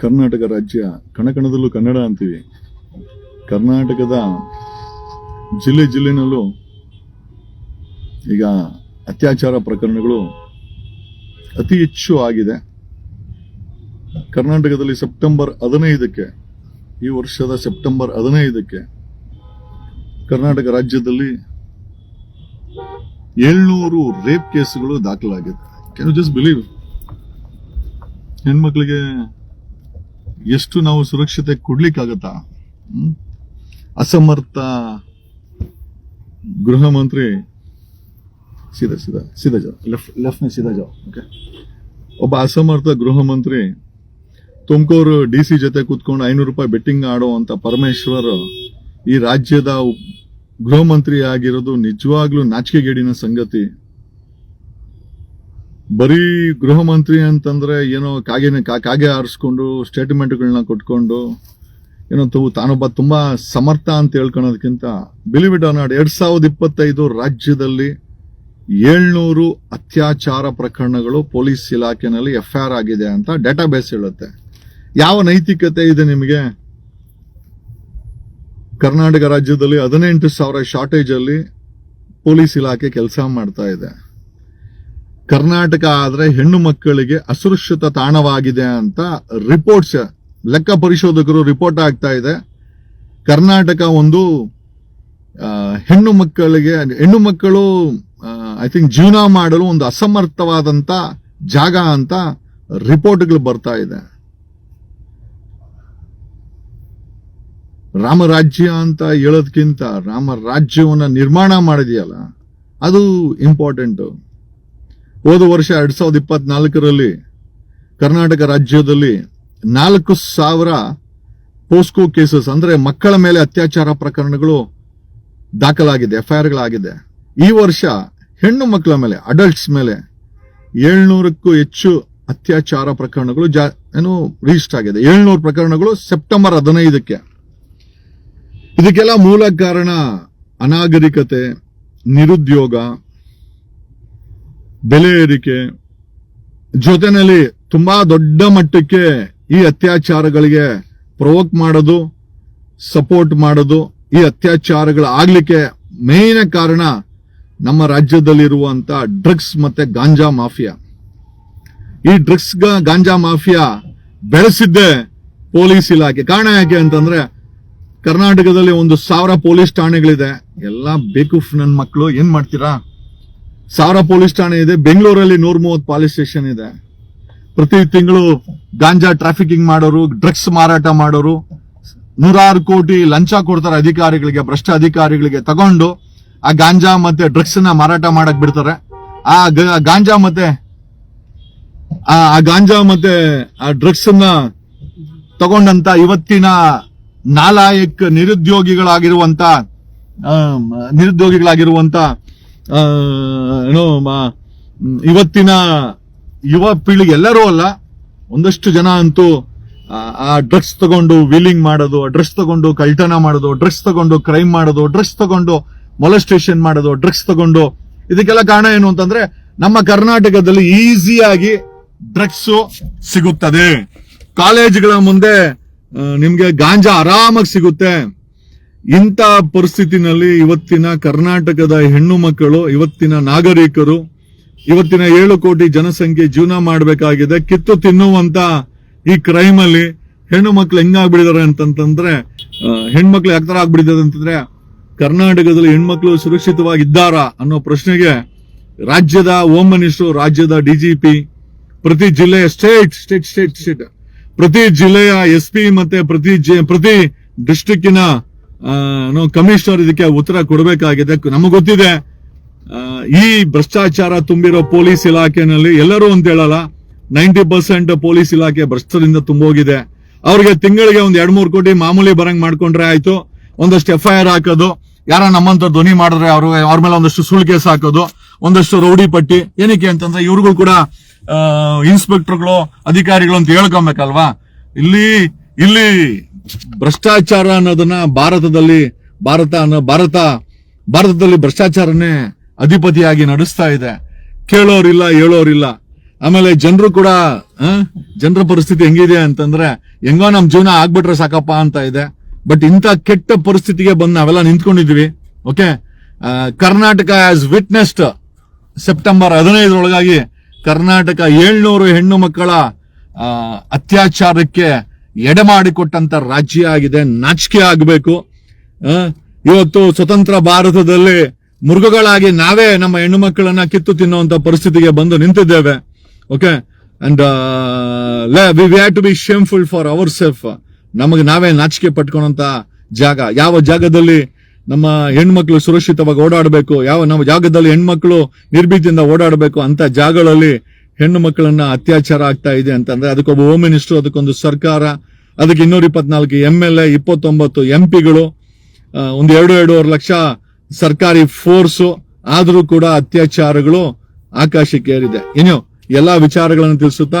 ಕರ್ನಾಟಕ ರಾಜ್ಯ, ಕಣಕಣದಲ್ಲೂ ಕನ್ನಡ ಅಂತೀವಿ. ಕರ್ನಾಟಕದ ಜಿಲ್ಲೆ ಜಿಲ್ಲೆನಲ್ಲೂ ಈಗ ಅತ್ಯಾಚಾರ ಪ್ರಕರಣಗಳು ಅತಿ ಹೆಚ್ಚು ಆಗಿದೆ. ಕರ್ನಾಟಕದಲ್ಲಿ ಸೆಪ್ಟೆಂಬರ್ ಹದಿನೈದಕ್ಕೆ, ಈ ವರ್ಷದ ಸೆಪ್ಟೆಂಬರ್ ಹದಿನೈದಕ್ಕೆ ಕರ್ನಾಟಕ ರಾಜ್ಯದಲ್ಲಿ ಏಳ್ನೂರು ರೇಪ್ ಕೇಸ್ಗಳು ದಾಖಲಾಗಿದೆ ಕ್ಯಾನ್ ಯು ಜಸ್ಟ್ ಬಿಲೀವ್ ಹೆಣ್ಮಕ್ಳಿಗೆ ಎಷ್ಟು ನಾವು ಸುರಕ್ಷತೆ ಕೊಡ್ಲಿಕ್ಕಾಗತ್ತಾ? ಅಸಮರ್ಥ ಗೃಹ ಮಂತ್ರಿ ಸೀದಾ ಸೀದಾ ಸೀದಾ ಓಕೆ ಒಬ್ಬ ಅಸಮರ್ಥ ಗೃಹ ಮಂತ್ರಿ ತುಮಕೂರು ಡಿ ಸಿ ಜೊತೆ ಕೂತ್ಕೊಂಡು ಐನೂರು ರೂಪಾಯಿ ಬೆಟ್ಟಿಂಗ್ ಆಡೋ ಅಂತ ಪರಮೇಶ್ವರ್ ಈ ರಾಜ್ಯದ ಗೃಹ ಮಂತ್ರಿ ಆಗಿರೋದು ನಿಜವಾಗ್ಲೂ ನಾಚಿಕೆಗೇಡಿನ ಸಂಗತಿ. ಬರೀ ಗೃಹ ಮಂತ್ರಿ ಅಂತಂದ್ರೆ ಏನೋ ಕಾಗೆನೇ ಕಾ- ಕಾಗೆ ಆರಿಸ್ಕೊಂಡು ಸ್ಟೇಟ್ಮೆಂಟ್ಗಳನ್ನ ಕೊಟ್ಕೊಂಡು ಏನೋ ತಾನೊಬ್ಬ ತುಂಬಾ ಸಮರ್ಥ ಅಂತ ಹೇಳ್ಕೊಳೋದಕ್ಕಿಂತ ಬಿಲಿವಿಡ್ ನಾಡ್. ಎರಡ್ ಸಾವಿರದ ಇಪ್ಪತ್ತೈದು ರಾಜ್ಯದಲ್ಲಿ ಏಳ್ನೂರು ಅತ್ಯಾಚಾರ ಪ್ರಕರಣಗಳು ಪೊಲೀಸ್ ಇಲಾಖೆನಲ್ಲಿ ಎಫ್ಐಆರ್ ಆಗಿದೆ ಅಂತ ಡೇಟಾಬೇಸ್ ಹೇಳುತ್ತೆ. ಯಾವ ನೈತಿಕತೆ ಇದೆ ನಿಮಗೆ? ಕರ್ನಾಟಕ ರಾಜ್ಯದಲ್ಲಿ ಹದಿನೆಂಟು ಸಾವಿರ ಶಾರ್ಟೇಜ್ ಅಲ್ಲಿ ಪೊಲೀಸ್ ಇಲಾಖೆ ಕೆಲಸ ಮಾಡ್ತಾ ಇದೆ. ಕರ್ನಾಟಕ ಆದ್ರೆ ಹೆಣ್ಣು ಮಕ್ಕಳಿಗೆ ಅಸುರಕ್ಷಿತ ತಾಣವಾಗಿದೆ ಅಂತ ರಿಪೋರ್ಟ್ಸ್ ಲೆಕ್ಕ ಪರಿಶೋಧಕರು ರಿಪೋರ್ಟ್ ಆಗ್ತಾ ಇದೆ. ಕರ್ನಾಟಕ ಒಂದು ಹೆಣ್ಣು ಮಕ್ಕಳಿಗೆ, ಹೆಣ್ಣು ಮಕ್ಕಳು ಐ ಥಿಂಕ್ ಜೀವನ ಮಾಡಲು ಒಂದು ಅಸಮರ್ಥವಾದಂತ ಜಾಗ ಅಂತ ರಿಪೋರ್ಟ್ಗಳು ಬರ್ತಾ ಇದೆ. ರಾಮರಾಜ್ಯ ಅಂತ ಹೇಳೋದ್ಕಿಂತ ರಾಮ ರಾಜ್ಯವನ್ನ ನಿರ್ಮಾಣ ಮಾಡಿದೆಯಲ್ಲ, ಅದು ಇಂಪಾರ್ಟೆಂಟ್ ಹೋದ ವರ್ಷ ಎರಡ್ ಸಾವಿರದ ಇಪ್ಪತ್ನಾಲ್ಕರಲ್ಲಿ ಕರ್ನಾಟಕ ರಾಜ್ಯದಲ್ಲಿ ನಾಲ್ಕು ಸಾವಿರ ಪೋಸ್ಕೋ ಕೇಸಸ್, ಅಂದ್ರೆ ಮಕ್ಕಳ ಮೇಲೆ ಅತ್ಯಾಚಾರ ಪ್ರಕರಣಗಳು ದಾಖಲಾಗಿದೆ, ಎಫ್ಐಆರ್ಗಳಾಗಿದೆ. ಈ ವರ್ಷ ಹೆಣ್ಣು ಮಕ್ಕಳ ಮೇಲೆ ಅಡಲ್ಟ್ಸ್ ಮೇಲೆ ಏಳ್ನೂರಕ್ಕೂ ಹೆಚ್ಚು ಅತ್ಯಾಚಾರ ಪ್ರಕರಣಗಳು ಜಾ, ಏನು ರಿಜಿಸ್ಟರ್ ಆಗಿದೆ. ಏಳ್ನೂರು ಪ್ರಕರಣಗಳು ಸೆಪ್ಟೆಂಬರ್ ಹದಿನೈದಕ್ಕೆ. ಇದಕ್ಕೆಲ್ಲ ಮೂಲ ಕಾರಣ ಅನಾಗರಿಕತೆ, ನಿರುದ್ಯೋಗ ಬೆಲೆ ಏರಿಕೆ ಜೊತೆನಲ್ಲಿ ತುಂಬಾ ದೊಡ್ಡ ಮಟ್ಟಕ್ಕೆ ಈ ಅತ್ಯಾಚಾರಗಳಿಗೆ ಪ್ರವೋಕ್ ಮಾಡೋದು ಸಪೋರ್ಟ್ ಮಾಡೋದು ಈ ಅತ್ಯಾಚಾರಗಳು ಆಗ್ಲಿಕ್ಕೆ ಮೇನ್ ಕಾರಣ ನಮ್ಮ ರಾಜ್ಯದಲ್ಲಿರುವಂತ ಡ್ರಗ್ಸ್ ಮತ್ತೆ ಗಾಂಜಾ ಮಾಫಿಯಾ. ಈ ಡ್ರಗ್ಸ್ ಗಾಂಜಾ ಮಾಫಿಯಾ ಬೆಳೆಸಿದ್ದೆ ಪೊಲೀಸ್ ಇಲಾಖೆ. ಕಾರಣ ಯಾಕೆ ಅಂತಂದ್ರೆ ಕರ್ನಾಟಕದಲ್ಲಿ ಒಂದು ಸಾವಿರ ಪೊಲೀಸ್ ಠಾಣೆಗಳಿದೆ. ಎಲ್ಲ ಬೇಕೂಫ್ ನನ್ನ ಮಕ್ಕಳು ಏನ್ ಮಾಡ್ತೀರಾ? ಸಾವಿರ ಪೊಲೀಸ್ ಠಾಣೆ ಇದೆ. ಬೆಂಗಳೂರಲ್ಲಿ ನೂರ ಮೂವತ್ತು ಪೊಲೀಸ್ ಸ್ಟೇಷನ್ ಇದೆ. ಪ್ರತಿ ತಿಂಗಳು ಗಾಂಜಾ ಟ್ರಾಫಿಕಿಂಗ್ ಮಾಡೋರು ಡ್ರಗ್ಸ್ ಮಾರಾಟ ಮಾಡೋರು, ನೂರಾರು ಕೋಟಿ ಲಂಚ ಕೊಡ್ತಾರೆ ಅಧಿಕಾರಿಗಳಿಗೆ ಭ್ರಷ್ಟ ಅಧಿಕಾರಿಗಳಿಗೆ ತಗೊಂಡು ಆ ಗಾಂಜಾ ಮತ್ತೆ ಡ್ರಗ್ಸ್ನ ಮಾರಾಟ ಮಾಡಕ್ ಬಿಡ್ತಾರೆ. ಆ ಗಾಂಜಾ ಮತ್ತೆ, ಆ ಗಾಂಜಾ ಮತ್ತೆ ಆ ಡ್ರಗ್ಸ್ನ ತಗೊಂಡಂತ ಇವತ್ತಿನ ನಾಲಾಯಕ್ ನಿರುದ್ಯೋಗಿಗಳಾಗಿರುವಂತ ನಿರುದ್ಯೋಗಿಗಳಾಗಿರುವಂತ ಏನು ಇವತ್ತಿನ ಯುವ ಪೀಳಿಗೆ ಎಲ್ಲರೂ ಅಲ್ಲ, ಒಂದಷ್ಟು ಜನ ಅಂತೂ, ಆ- ಡ್ರಗ್ಸ್ ತಗೊಂಡು ವೀಲಿಂಗ್ ಮಾಡೋದು ಡ್ರಗ್ಸ್ ತಗೊಂಡು ಕಳ್ತನ ಮಾಡೋದು, ಡ್ರಗ್ಸ್ ತಗೊಂಡು ಕ್ರೈಮ್ ಮಾಡೋದು, ಡ್ರಗ್ಸ್ ತಗೊಂಡು ಮೊಲಸ್ಟೇಷನ್ ಮಾಡೋದು, ಡ್ರಗ್ಸ್ ತಗೊಂಡು ಇದಕ್ಕೆಲ್ಲ ಕಾರಣ ಏನು ಅಂತಂದ್ರೆ, ನಮ್ಮ ಕರ್ನಾಟಕದಲ್ಲಿ ಈಸಿಯಾಗಿ ಡ್ರಗ್ಸ್ ಸಿಗುತ್ತದೆ. ಕಾಲೇಜ್ಗಳ ಮುಂದೆ ನಿಮ್ಗೆ ಗಾಂಜಾ ಆರಾಮಾಗಿ ಸಿಗುತ್ತೆ. ಇಂಥ ಪರಿಸ್ಥಿತಿನಲ್ಲಿ ಇವತ್ತಿನ ಕರ್ನಾಟಕದ ಹೆಣ್ಣು ಮಕ್ಕಳು, ಇವತ್ತಿನ ನಾಗರಿಕರು, ಇವತ್ತಿನ ಏಳು ಕೋಟಿ ಜನಸಂಖ್ಯೆ ಜೀವನ ಮಾಡಬೇಕಾಗಿದೆ, ಕಿತ್ತು ತಿನ್ನುವಂತ ಈ ಕ್ರೈಮ್ ಅಲ್ಲಿ ಹೆಣ್ಣು ಮಕ್ಳು ಹೆಂಗಾಗ್ಬಿಡಿದಾರೆ ಅಂತಂತಂದ್ರೆ ಹೆಣ್ಮಕ್ಳು ಯಾವ ತರ ಆಗ್ಬಿಟ್ಟಿದ್ದಾರೆ ಅಂತಂದ್ರೆ, ಕರ್ನಾಟಕದಲ್ಲಿ ಹೆಣ್ಮಕ್ಳು ಸುರಕ್ಷಿತವಾಗಿದ್ದಾರಾ ಅನ್ನೋ ಪ್ರಶ್ನೆಗೆ ರಾಜ್ಯದ ಹೋಮ್ ಮಿನಿಸ್ಟರ್ ರಾಜ್ಯದ ಡಿಜಿಪಿ ಪ್ರತಿ ಜಿಲ್ಲೆಯ ಸ್ಟೇಟ್ ಸ್ಟೇಟ್ ಸ್ಟೇಟ್ ಸ್ಟೇಟ್ ಪ್ರತಿ ಜಿಲ್ಲೆಯ ಎಸ್ ಪಿ ಮತ್ತೆ ಪ್ರತಿ ಪ್ರತಿ ಡಿಸ್ಟಿಕ್ಕಿನ ಕಮಿಷನರ್ ಇದಕ್ಕೆ ಉತ್ತರ ಕೊಡಬೇಕಾಗಿದೆ. ನಮಗೆ ಗೊತ್ತಿದೆ ಈ ಭ್ರಷ್ಟಾಚಾರ ತುಂಬಿರೋ ಪೊಲೀಸ್ ಇಲಾಖೆನಲ್ಲಿ ಎಲ್ಲರೂ ಅಂತ ಹೇಳಲ್ಲ, ನೈಂಟಿ ಪರ್ಸೆಂಟ್ ಪೊಲೀಸ್ ಇಲಾಖೆ ಭ್ರಷ್ಟರಿಂದ ತುಂಬೋಗಿದೆ. ಅವ್ರಿಗೆ ತಿಂಗಳಿಗೆ ಒಂದ್ ಎರಡ್ ಮೂರು ಕೋಟಿ ಮಾಮೂಲಿ ಬರಂಗ್ ಮಾಡ್ಕೊಂಡ್ರೆ ಆಯ್ತು. ಒಂದಷ್ಟು ಎಫ್ ಐ ಆರ್ ಹಾಕೋದು, ಯಾರ ನಮ್ಮಂತ ಧ್ವನಿ ಮಾಡಿದ್ರೆ ಅವರು, ಅವ್ರ ಮೇಲೆ ಒಂದಷ್ಟು ಸುಳ್ಳು ಕೇಸ್ ಹಾಕೋದು, ಒಂದಷ್ಟು ರೌಡಿ ಪಟ್ಟಿ, ಏನಕ್ಕೆ ಅಂತಂದ್ರೆ ಇವ್ರಿಗೂ ಕೂಡ ಇನ್ಸ್ಪೆಕ್ಟರ್ಗಳು, ಅಧಿಕಾರಿಗಳು ಅಂತ ಹೇಳ್ಕೊಬೇಕಲ್ವಾ? ಇಲ್ಲಿ ಇಲ್ಲಿ ಭ್ರಷ್ಟಾಚಾರ ಅನ್ನೋದನ್ನ ಭಾರತದಲ್ಲಿ, ಭಾರತ ಅನ್ನೋ ಭಾರತ, ಭಾರತದಲ್ಲಿ ಭ್ರಷ್ಟಾಚಾರನೇ ಅಧಿಪತಿಯಾಗಿ ನಡೆಸ್ತಾ ಇದೆ. ಕೇಳೋರಿಲ್ಲ, ಹೇಳೋರಿಲ್ಲ. ಆಮೇಲೆ ಜನರು ಕೂಡ ಜನರ ಪರಿಸ್ಥಿತಿ ಹೆಂಗಿದೆ ಅಂತಂದ್ರೆ, ಹೆಂಗೋ ನಮ್ ಜೀವನ ಆಗ್ಬಿಟ್ರೆ ಸಾಕಪ್ಪ ಅಂತ ಇದೆ. ಬಟ್ ಇಂಥ ಕೆಟ್ಟ ಪರಿಸ್ಥಿತಿಗೆ ಬಂದು ನಾವೆಲ್ಲ ನಿಂತ್ಕೊಂಡಿದ್ವಿ okay? Karnataka as witnessed September ಹದಿನೈದರೊಳಗಾಗಿ Karnataka ಏಳ್ನೂರು ಹೆಣ್ಣು ಮಕ್ಕಳ ಅತ್ಯಾಚಾರಕ್ಕೆ ಎಡೆಮಾಡಿಕೊಟ್ಟಂತ ರಾಜ್ಯ ಆಗಿದೆ, ನಾಚಿಕೆ ಆಗಬೇಕು. ಇವತ್ತು ಸ್ವತಂತ್ರ ಭಾರತದಲ್ಲಿ ಮೃಗಗಳಾಗಿ ನಾವೇ ನಮ್ಮ ಹೆಣ್ಣು ಮಕ್ಕಳನ್ನ ಕಿತ್ತು ತಿನ್ನುವಂತ ಪರಿಸ್ಥಿತಿಗೆ ಬಂದು ನಿಂತಿದ್ದೇವೆ. Okay and we have to be shameful for our self ನಮಗೆ ನಾವೇ ನಾಚಿಕೆ ಪಟ್ಕೊಂಡಂತ ಜಾಗ. ಯಾವ ಜಾಗದಲ್ಲಿ ನಮ್ಮ ಹೆಣ್ಮಕ್ಳು ಸುರಕ್ಷಿತವಾಗಿ ಓಡಾಡಬೇಕು, ಯಾವ ನಮ್ಮ ಜಾಗದಲ್ಲಿ ಹೆಣ್ಮಕ್ಳು ನಿರ್ಭೀತಿಯಿಂದ ಓಡಾಡಬೇಕು ಅಂತ ಜಾಗಗಳಲ್ಲಿ ಹೆಣ್ಣು ಮಕ್ಕಳನ್ನ ಅತ್ಯಾಚಾರ ಆಗ್ತಾ ಇದೆ ಅಂತಂದ್ರೆ ಅದಕ್ಕೊಬ್ಬ ಹೋಮ್ ಮಿನಿಸ್ಟರ್ ಅದಕ್ಕೊಂದು ಸರ್ಕಾರ ಅದಕ್ಕೆ ಇನ್ನೂರ ಇಪ್ಪತ್ನಾಲ್ಕು ಎಂ ಎಲ್ ಎ ಇಪ್ಪತ್ತೊಂಬತ್ತು ಎಂ ಪಿಗಳು ಒಂದು ಎರಡು ಎರಡೂವರೆ ಲಕ್ಷ ಸರ್ಕಾರಿ ಫೋರ್ಸ್ ಆದರೂ ಕೂಡ ಅತ್ಯಾಚಾರಗಳು ಆಕಾಶಕ್ಕೆ ಏರಿದೆ ಇನ್ನು ಎಲ್ಲಾ ವಿಚಾರಗಳನ್ನು ತಿಳಿಸುತ್ತಾ